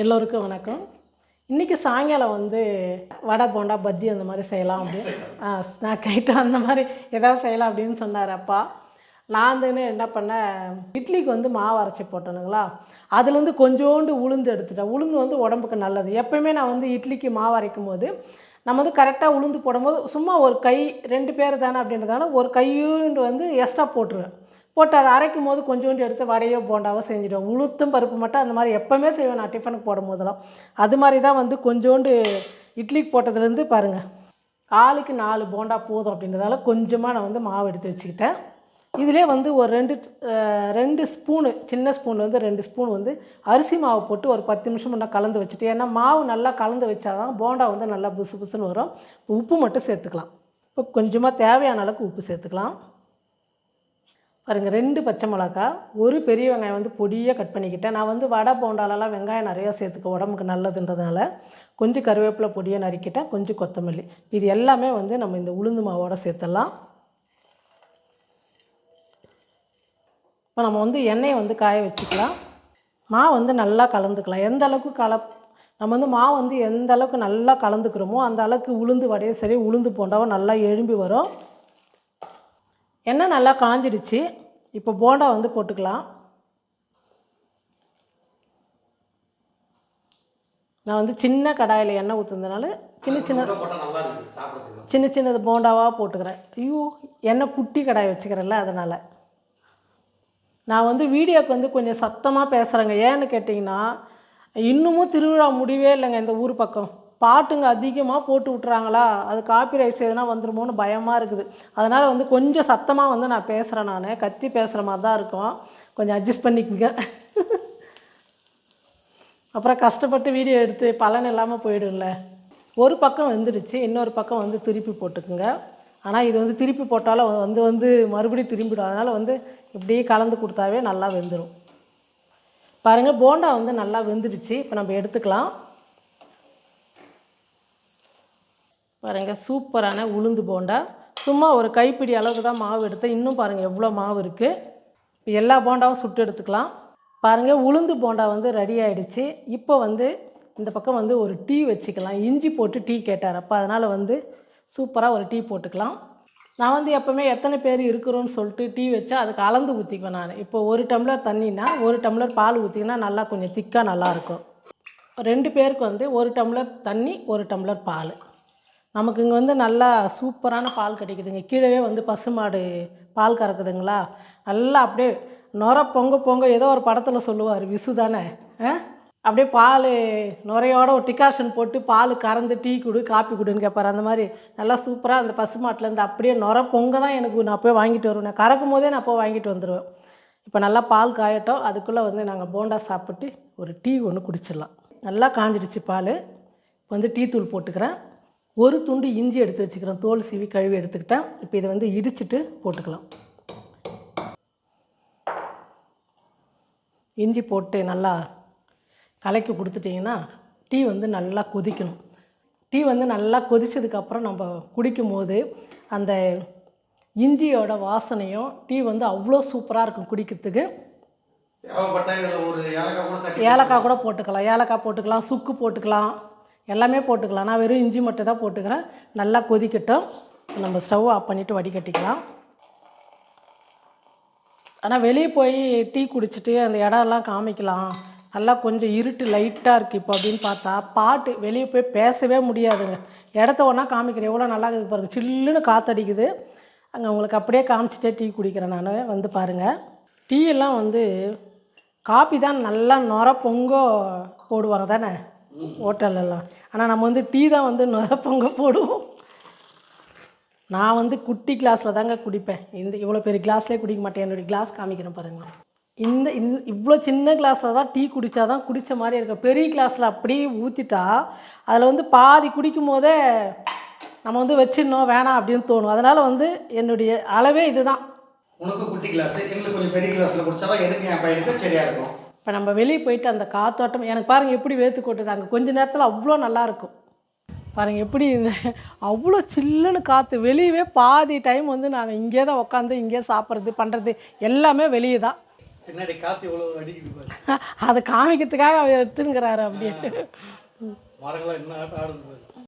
எல்லோருக்கும் வணக்கம். இன்றைக்கி சாயங்காலம் வந்து வடை போண்டா பஜ்ஜி அந்த மாதிரி செய்யலாம் அப்படின்னு. ஸ்நாக் ஐட்டம் அந்த மாதிரி ஏதாவது செய்யலாம் அப்படின்னு சொன்னார் அப்பா. நான் என்ன பண்ணேன் இட்லிக்கு வந்து மாவு அரைச்சி போட்டேனுங்களா? அதுலேருந்து கொஞ்சோண்டு உளுந்து எடுத்துட்டேன். உளுந்து வந்து உடம்புக்கு நல்லது. எப்பயுமே நான் வந்து இட்லிக்கு மாவு அரைக்கும் போது நம்ம வந்து கரெக்டாக உளுந்து போடும்போது சும்மா ஒரு கை ரெண்டு பேர் தானே அப்படின்றதால ஒரு கையுண்டு வந்து எக்ஸ்ட்ரா போட்டுருவேன். போட்டு அதை அரைக்கும் போது கொஞ்சோண்டு எடுத்து வடையோ போண்டாவோ செஞ்சுடுவேன் உளுத்தும் பருப்பு மட்டும் அந்த மாதிரி எப்போவுமே செய்வேன் நான் டிஃபனுக்கு போடும் போதெல்லாம். அது மாதிரி தான் வந்து கொஞ்சோண்டு இட்லிக்கு போட்டதுலேருந்து பாருங்கள் ஆளுக்கு நாலு போண்டா போதும் அப்படின்றதால கொஞ்சமாக நான் வந்து மாவு எடுத்து வச்சுக்கிட்டேன். இதிலே வந்து ஒரு ரெண்டு ரெண்டு ஸ்பூனு சின்ன ஸ்பூனில் வந்து ரெண்டு ஸ்பூன் வந்து அரிசி மாவு போட்டு ஒரு பத்து நிமிஷம் முன்னே கலந்து வச்சுட்டு ஏன்னா மாவு நல்லா கலந்து வச்சாதான் போண்டா வந்து நல்லா புசு புசுன்னு வரும். உப்பு மட்டும் சேர்த்துக்கலாம். இப்போ கொஞ்சமாக தேவையான அளவுக்கு உப்பு சேர்த்துக்கலாம். பாருங்கள் ரெண்டு பச்சை மிளகா ஒரு பெரிய வெங்காயம் வந்து பொடியாக கட் பண்ணிக்கிட்டேன். நான் வந்து வடை போண்டாலெல்லாம் வெங்காயம் நிறையா சேர்த்துக்க உடம்புக்கு நல்லதுன்றதுனால கொஞ்சம் கருவேப்பிலை பொடியை நறுக்கிட்டேன் கொஞ்சம் கொத்தமல்லி. இது எல்லாமே வந்து நம்ம இந்த உளுந்து மாவோட சேர்த்துடலாம். இப்போ நம்ம வந்து எண்ணெயை வந்து காய வச்சுக்கலாம். மாவு வந்து நல்லா கலந்துக்கலாம். எந்த அளவுக்கு கல நம்ம வந்து மாவு வந்து எந்த அளவுக்கு நல்லா கலந்துக்கிறோமோ அந்த அளவுக்கு உளுந்து வடையும் சரி உளுந்து போண்டாவும் நல்லா எழும்பி வரும். எண்ணெய் நல்லா காஞ்சிடுச்சு. இப்போ போண்டா வந்து போட்டுக்கலாம். நான் வந்து சின்ன கடாயில் எண்ணெய் ஊற்றுனதுனால சின்ன சின்ன சின்ன சின்னது போண்டாவாக போட்டுக்கிறேன். ஐயோ எண்ணெய் குட்டி கடாய் வச்சுக்கிறேன்ல அதனால். நான் வந்து வீடியோக்கு வந்து கொஞ்சம் சத்தமாக பேசுகிறேங்க ஏன்னு கேட்டிங்கன்னா இன்னமும் திருவிழா முடியவே இல்லைங்க இந்த ஊர் பக்கம். பாட்டுங்க அதிகமாக போட்டு விட்றாங்களா அது காப்பி ரைட்ஸ் எதுனா வந்துருமோன்னு பயமாக இருக்குது. அதனால் வந்து கொஞ்சம் சத்தமாக வந்து நான் பேசுகிறேன் நான். கத்தி பேசுகிற மாதிரி தான் இருக்கும். கொஞ்சம் அட்ஜஸ்ட் பண்ணிக்கங்க. அப்புறம் கஷ்டப்பட்டு வீடியோ எடுத்து பலன் இல்லாமல் போயிடும்ல. ஒரு பக்கம் வந்துடுச்சு இன்னொரு பக்கம் வந்து திருப்பி போட்டுக்குங்க. ஆனால் இது வந்து திருப்பி போட்டாலும் வந்து வந்து மறுபடியும் திரும்பிடும். அதனால் வந்து இப்படியே கலந்து கொடுத்தாவே நல்லா வெந்துடும் பாருங்கள் போண்டா வந்து நல்லா வெந்துடுச்சு. இப்போ நம்ம எடுத்துக்கலாம். பாருங்கள் சூப்பரான உளுந்து போண்டா. சும்மா ஒரு கைப்பிடி அளவுக்கு தான் மாவு எடுத்தேன். இன்னும் பாருங்கள் எவ்வளோ மாவு இருக்குது இப்போ எல்லா போண்டாவும் சுட்டு எடுத்துக்கலாம். பாருங்கள் உளுந்து போண்டா வந்து ரெடி ஆகிடுச்சி இப்போ வந்து இந்த பக்கம் வந்து ஒரு டீ வச்சுக்கலாம். இஞ்சி போட்டு டீ கேட்டார். அப்போ அதனால் வந்து சூப்பராக ஒரு டீ போட்டுக்கலாம். நான் வந்து எப்போவுமே எத்தனை பேர் இருக்கிறோன்னு சொல்லிட்டு டீ வச்சா அதுக்கு அளந்து ஊற்றிக்குவேன் நான். இப்போ ஒரு டம்ளர் தண்ணினா ஒரு டம்ளர் பால் ஊற்றிங்கன்னா நல்லா கொஞ்சம் திக்காக நல்லாயிருக்கும் ரெண்டு பேருக்கு வந்து ஒரு டம்ளர் தண்ணி ஒரு டம்ளர் பால். நமக்கு இங்கே வந்து நல்லா சூப்பரான பால் கிடைக்குதுங்க. கீழவே வந்து பசுமாடு பால் கறக்குதுங்களா? நல்லா அப்படியே நுர பொங்க பொங்க ஏதோ ஒரு படத்தில் சொல்லுவார் விசு தானே? ஆ? அப்படியே பால் நுரையோட ஒரு டிகாஷன் போட்டு பால் கறந்து டீ கொடு காப்பி கொடுன்னு கேட்பாரு அந்த மாதிரி நல்லா சூப்பராக அந்த பசுமாட்டிலேருந்து அப்படியே நுர பொங்க தான் எனக்கு நான் போய் வாங்கிட்டு வருவேன். நான் கறக்கும் போதே நான் போய் வாங்கிட்டு வந்துடுவேன் இப்போ நல்லா பால் காயட்டும். அதுக்குள்ளே வந்து நாங்கள் போண்டா சாப்பிட்டு ஒரு டீ ஒன்று குடிச்சிடலாம். நல்லா காஞ்சிடுச்சு பால். இப்போ வந்து டீ தூள் போட்டுக்கிறேன். ஒரு துண்டு இஞ்சி எடுத்து வச்சுக்கிறேன். தோல் சீவி கழுவி எடுத்துக்கிட்டேன். இப்போ இதை வந்து இடிச்சிட்டு போட்டுக்கலாம். இஞ்சி போட்டு நல்லா கலக்கி கொடுத்துட்டிங்கன்னா டீ வந்து நல்லா கொதிக்கணும். டீ வந்து நல்லா கொதிச்சதுக்கப்புறம் நம்ம குடிக்கும் போது அந்த இஞ்சியோட வாசனையும் டீ வந்து அவ்வளோ சூப்பராக இருக்கும் குடிக்கிறதுக்கு. ஏலக்காய் கூட போட்டுக்கலாம். ஏலக்காய் போட்டுக்கலாம். சுக்கு போட்டுக்கலாம். எல்லாமே போட்டுக்கலாம். நான் வெறும் இஞ்சி மட்டும் தான் போட்டுக்கிறேன். நல்லா கொதிக்கட்டும். நம்ம ஸ்டவ் ஆஃப் பண்ணிவிட்டு வடிகட்டிக்கலாம். ஆனால் வெளியே போய் டீ குடிச்சிட்டு அந்த இடம்லாம் காமிக்கலாம். நல்லா கொஞ்சம் இருட்டு லைட்டாக இருக்குது இப்போ அப்படின்னு பார்த்தா பாட்டு வெளியே போய் பேசவே முடியாதுங்க. இடத்த ஒன்றா காமிக்கிறேன். எவ்வளோ நல்லா இருக்குது பாருங்கள் சில்லுன்னு காற்றடிக்குது அங்கே உங்களுக்கு அப்படியே காமிச்சிட்டே டீ குடிக்கிறேன் நான். வந்து பாருங்கள் டீ எல்லாம் வந்து காப்பி தான் நல்லா நுர பொங்க போடுவாங்க தானே? ஹோட்டல்லலாம் ஆனால் நம்ம வந்து டீ தான் வந்து நுரப்பொங்க போடுவோம். நான் வந்து குட்டி கிளாஸில் தாங்க குடிப்பேன். இந்த இவ்வளோ பெரிய கிளாஸ்லேயே குடிக்க மாட்டேன். என்னுடைய கிளாஸ் காமிக்கிறேன் பாருங்கள் இந்த இந்த இவ்வளோ சின்ன கிளாஸில் தான் டீ குடித்தா தான் குடித்த மாதிரி இருக்கும் பெரிய கிளாஸில் அப்படியே ஊற்றிட்டா அதில் வந்து பாதி குடிக்கும் போதே நம்ம வந்து வச்சிடணும் வேணாம் அப்படின்னு தோணும். அதனால் வந்து என்னுடைய அளவே இதுதான். உனக்கு குட்டி கிளாஸ் எங்களுக்கு கொஞ்சம் பெரிய கிளாஸில் குடிச்சாதான் எனக்கு என் பையனுக்கு சரியாக இருக்கும். இப்போ நம்ம வெளியே போயிட்டு அந்த காத்தோட்டம் எனக்கு பாருங்கள் எப்படி வேர்த்து கொட்டுது. அங்கே கொஞ்ச நேரத்தில் அவ்வளோ நல்லா இருக்கும். பாருங்கள் எப்படி இந்த அவ்வளோ சில்லுன்னு காற்று வெளியவே பாதி டைம் வந்து நாங்கள் இங்கே தான் உட்காந்து இங்கே சாப்பிட்றது பண்ணுறது எல்லாமே வெளியே தான். அதை காமிக்கிறதுக்காக அவர் எடுத்துங்கிறாரு அப்படின்னு